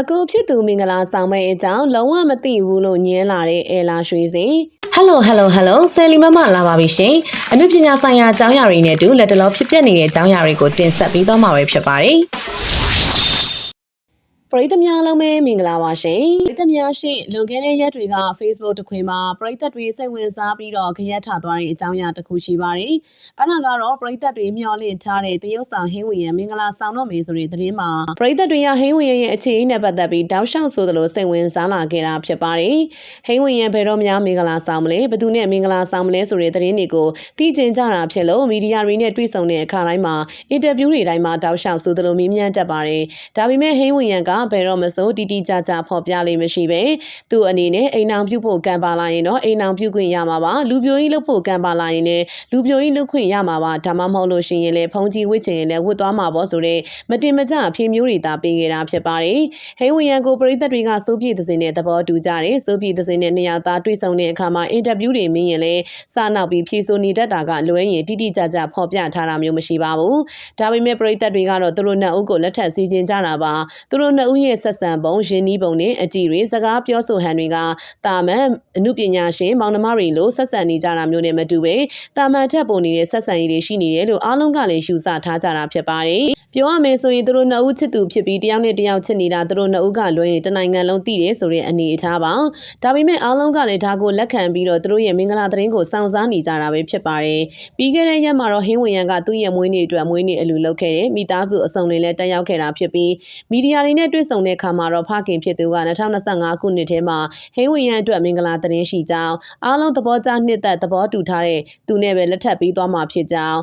အကူဖြစ်သူမင်္ဂလာဆောင်မဲ့အကြောင်းလုံးဝမသိဘူးလို့ညင်းလာတဲ့အဲလာရွှေစင် Hello Hello Hello ဆယ်လီမမလာပါပြီရှင်။အနုပညာဆိုင်ရာအကြောင်းအရာတွေနဲ့အတူလက်တလောဖြစ်ပျက်နေတဲ့အကြောင်းအရာတွေကိုတင်ဆက်ပေးသွားမှာပဲဖြစ်ပါတယ်။ ပရိသတ်များလုံးပဲမင်္ဂလာပါရှင်ပရိသတ်များရှင်လွန်ခဲ့တဲ့ရက်တွေက Facebook တစ်ခွင်မှာပရိသတ်တွေစိတ်ဝင်စားပြီးတော့ခရက်ထသွားတဲ့အကြောင်းအရာတစ်ခုရှိပါတယ်အဲ့ဒါကတော့ပရိသတ်တွေမျှော်လင့်ထားတဲ့တရုတ်ဆောင်ဟင်းဝင်ရမင်္ဂလာဆောင်တော့မယ်ဆိုတဲ့သတင်းမှာပရိသတ်တွေကဟင်းဝင်ရရဲ့အခြေအနေနဲ့ပတ်သက်ပြီးတောက်လျှောက်ဆိုသလိုစိတ်ဝင်စားလာခဲ့တာဖြစ်ပါတယ်ဟင်းဝင်ရဘယ်တော့မှမင်္ဂလာဆောင်မလဲဘယ်သူနဲ့မင်္ဂလာဆောင်မလဲဆိုတဲ့သတင်းတွေကိုသိကျင်ကြတာဖြစ်လို့မီဒီယာတွေနဲ့တွေ့ဆုံတဲ့အခါတိုင်းမှာအင်တာဗျူးတွေတိုင်းမှာတောက်လျှောက်ဆိုသလိုမေးမြန်းတတ်ပါတယ်ဒါပေမဲ့ဟင်းဝင်ရကဘယ်တော့မဆိုတီတီကြကြဖော်ပြလိမ့်မရှိပဲသူအနေနဲ့အိမ်အောင်ပြုတ်ဖို့ကံပါလာရင်တော့အိမ်အောင်ပြုတ်ခွင့်ရမှာပါလူပြိုကြီးလုပ်ဖို့ကံပါလာရင်လည်းလူပြိုကြီးလုပ်ခွင့်ရမှာပါဒါမှမဟုတ်လို့ရှိရင်လည်းဖုန်ကြီးဝစ်ချင်ရင်လည်းဝတ်သွားမှာပေါ့ဆိုတော့မတင်မကြအဖြေမျိုးတွေသာပေးခဲ့တာဖြစ်ပါတယ်ဟိန်းဝင်ရန်ကိုပရိသတ်တွေကစိုးပြည့်သစင်နဲ့သဘောတူကြတယ်စိုးပြည့်သစင်နဲ့နေရာသားတွေ့ဆုံတဲ့အခါမှာအင်တာဗျူးတွေမင်းရင်လည်းစနောက်ပြီးဖြေဆိုနေတတ်တာကလွဲရင်တိတိကျကျဖော်ပြထားတာမျိုးမရှိပါဘူးဒါပေမဲ့ပရိသတ်တွေကတော့သူတို့နှစ်ဦးကိုလက်ထပ်စီစဉ်ကြတာပါသူတို့နှစ်ဦးရဲ့ဆက်ဆံပုံရင်းနှီးပုံနဲ့အကြည့်တွေစကားပြောဆိုဟန်တွေကတာမန်အမှုပညာရှင်မောင်နှမတွေလိုဆက်ဆံနေကြတာမျိုးနဲ့မတူပဲတာမန်ထက်ပုံနေတဲ့ဆက်ဆံရေးတွေရှိနေတယ်လို့အားလုံးကလည်းယူဆထားကြတာဖြစ်ပါတယ်ပြောရမယ်ဆိုရင်သူတို့နှစ်ဦးချစ်သူဖြစ်ပြီးတယောက်နဲ့တယောက်ချစ်နေတာသူတို့နှစ်ဦးကလွဲရင်တနိုင်ငံလုံးသိတယ်ဆိုတဲ့အနေအထားပါဒါပေမဲ့အားလုံးကလည်းဒါကိုလက်ခံပြီးတော့သူတို့ရဲ့မင်္ဂလာသတင်းကိုစောင့်စားနေကြတာပဲဖြစ်ပါတယ်ပြီးခဲ့တဲ့ရက်မှာတော့ဟင်းဝင်ရန်ကသူ့ရဲ့မွေးနေ့အတွက်မွေးနေ့အလူလုပ်ခဲ့တယ်မိသားစုအစုံတွေလည်းတက်ရောက်ခဲ့တာဖြစ်ပြီးမီဒီယာတွေနဲ့တွေ့ဆုံတဲ့အခါမှာတော့ဖခင်ဖြစ်သူက2025ခုနှစ်ထဲမှာဟင်းဝင်ရန်အတွက်မင်္ဂလာသတင်းရှိကြောင်းအားလုံးသဘောကျနှစ်သက်သဘောတူထားတဲ့သူနဲ့ပဲလက်ထပ်ပြီးသွားမှာဖြစ်ကြောင်း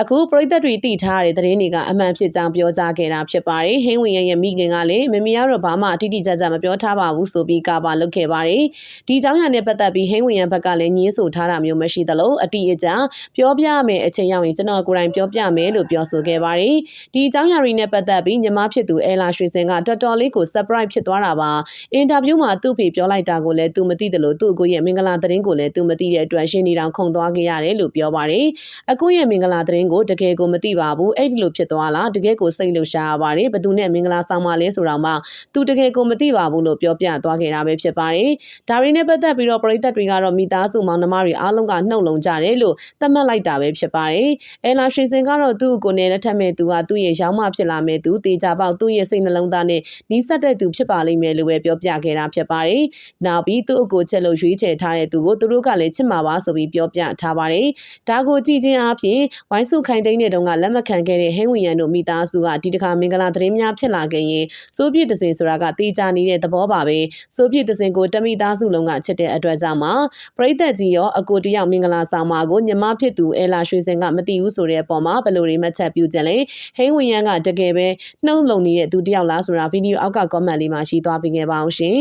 အခုပရိသတ်တွေတည်ထားတဲ့သတင်းတွေကအမှန်ဖြစ်ကြောင်းပြောကြားခဲ့တာဖြစ်ပါတယ်ဟင်းဝင်ရရဲ့မိခင်ကလည်းမမီကတော့ဘာမှအတိအကျကျမပြောထားပါဘူးဆိုပြီးကပါလုပ်ခဲ့ပါတယ်ဒီအကြောင်းအရာနဲ့ပတ်သက်ပြီးဟင်းဝင်ရဘက်ကလည်းညင်းဆိုထားတာမျိုးမရှိသလိုအတိအကျပြောပြမယ်အချိန်ရောက်ရင်ကျွန်တော်ကိုယ်တိုင်ပြောပြမယ်လို့ပြောဆိုခဲ့ပါတယ်ဒီအကြောင်းအရာတွေနဲ့ပတ်သက်ပြီးညီမဖြစ်သူအဲလာရွှေစင်ကတော်တော်လေးကို surprise ဖြစ်သွားတာပါအင်တာဗျူးမှာသူ့ဖေပြောလိုက်တာကိုလည်းသူမသိတယ်လို့သူ့ကိုရဲ့မင်္ဂလာသတင်းကိုလည်းသူမသိတဲ့အတွက်ရှင်းနေတောင်ခုန်သွားခဲ့ရတယ်လို့ပြောပါတယ်အကူရဲ့မင်္ဂလာသတင်းကိုတကယ်ကိုမသိပါဘူးအဲ့ဒီလိုဖြစ်သွားလားတကယ်ကိုစိတ်လှုပ်ရှားရပါတယ်ဘသူနဲ့မင်္ဂလာဆောင်ပါလဲဆိုတော့မှသူတကယ်ကိုမသိပါဘူးလို့ပြောပြသွားခဲ့တာပဲဖြစ်ပါတယ်ဒါရီနဲ့ပတ်သက်ပြီးတော့ပရိသတ်တွေကတော့မိသားစုမောင်နှမတွေအားလုံးကနှုတ်လုံကြတယ်လို့သတ်မှတ်လိုက်တာပဲဖြစ်ပါတယ်အဲလာရွှေစင်ကတော့သူ့ကိုယ်နဲ့လက်ထက်မဲ့သူကသူ့ရဲ့ရောင်းမဖြစ်လာမဲ့သူတေချာပေါက်သူ့ရဲ့စိတ်နှလုံးသားနဲ့နီးစပ်တဲ့သူဖြစ်ပါလိမ့်မယ်လို့ပဲပြောပြခဲ့တာဖြစ်ပါတယ်နောက်ပြီးသူ့အကိုချက်လို့ရွေးချယ်ထားတဲ့သူကိုသူတို့ကလည်းချစ်မှာပါဆိုပြီးပြောပြထားပါတယ်ဒါကိုကြည့်ချင်းအပြင်ဝိုင်းစုခိုင်သိန်းတဲ့တုန်းကလက်မခံခဲ့တဲ့ဟင်းဝင်ရန်တို့မိသားစုကဒီတစ်ခါမင်္ဂလာသတင်းများဖြစ်လာခဲ့ရင်စိုးပြည့်တစင်ဆိုတာကတေချာနေတဲ့သဘောပါပဲစိုးပြည့်တစင်ကိုတမိသားစုလုံးကချစ်တဲ့အတွက်ကြောင့်မှပရိသတ်ကြီးရောအကိုတယောက်မင်္ဂလာဆောင်မှာကိုညီမဖြစ်သူအဲလာရွှေစင်ကမသိဘူးဆိုတဲ့အပေါ်မှာဘယ်လိုတွေမှတ်ချက်ပြုကြလဲဟင်းဝင်ရန်ကတကယ်ပဲနှုံးလုံနေတဲ့သူတယောက်လားဆိုတာဗီဒီယိုအောက်က comment လေးမှာရှိသွားပေးခဲ့ပါအောင်ရှင်